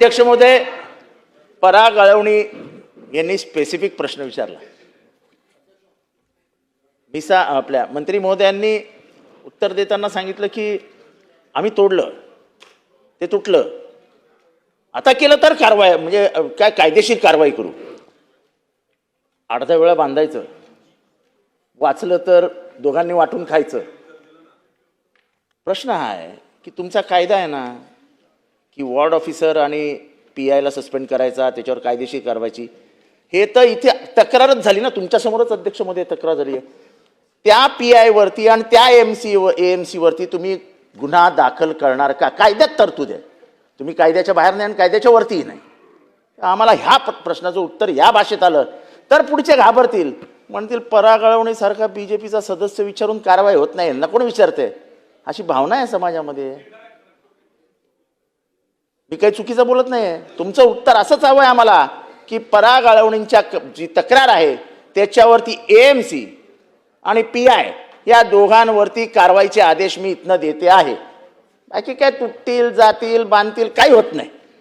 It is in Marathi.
अध्यक्ष महोदय पराग अळवणी यांनी स्पेसिफिक प्रश्न विचारला. मिसा आपल्या मंत्री महोदयांनी उत्तर देताना सांगितलं की आम्ही तोडलं. ते तुटलं. आता केलं तर कारवाई म्हणजे काय कायदेशीर कारवाई करू. अर्ध्या वेळा बांधायचं. वाचलं तर दोघांनी वाटून खायचं. प्रश्न हा आहे की तुमचा कायदा आहे ना की वॉर्ड ऑफिसर आणि पी आयला सस्पेंड करायचा त्याच्यावर कायदेशीर कारवायची हे तर इथे तक्रारच झाली ना तुमच्यासमोरच अध्यक्षमध्ये तक्रार झाली आहे. त्या पी आयवरती आणि त्या एम सी व ए एम सीवरती तुम्ही गुन्हा दाखल करणार का? कायद्यात तरतूद आहे. तुम्ही कायद्याच्या बाहेर नाही आणि कायद्याच्या वरतीही नाही. आम्हाला ह्या प्रश्नाचं उत्तर या भाषेत आलं तर पुढचे घाबरतील. म्हणतील परागळवणीसारखा बी जे पीचा सदस्य विचारून कारवाई होत नाही ना कोण विचारते अशी भावना आहे समाजामध्ये. मी काही चुकीचं बोलत नाही तुमचं उत्तर असंच हवं आहे आम्हाला की पराग आळवणींच्या जी तक्रार आहे त्याच्यावरती ए एम सी आणि पी आय या दोघांवरती कारवाईचे आदेश मी इथनं देते आहे. बाकी काय तुटतील जातील बांधतील काही होत नाही.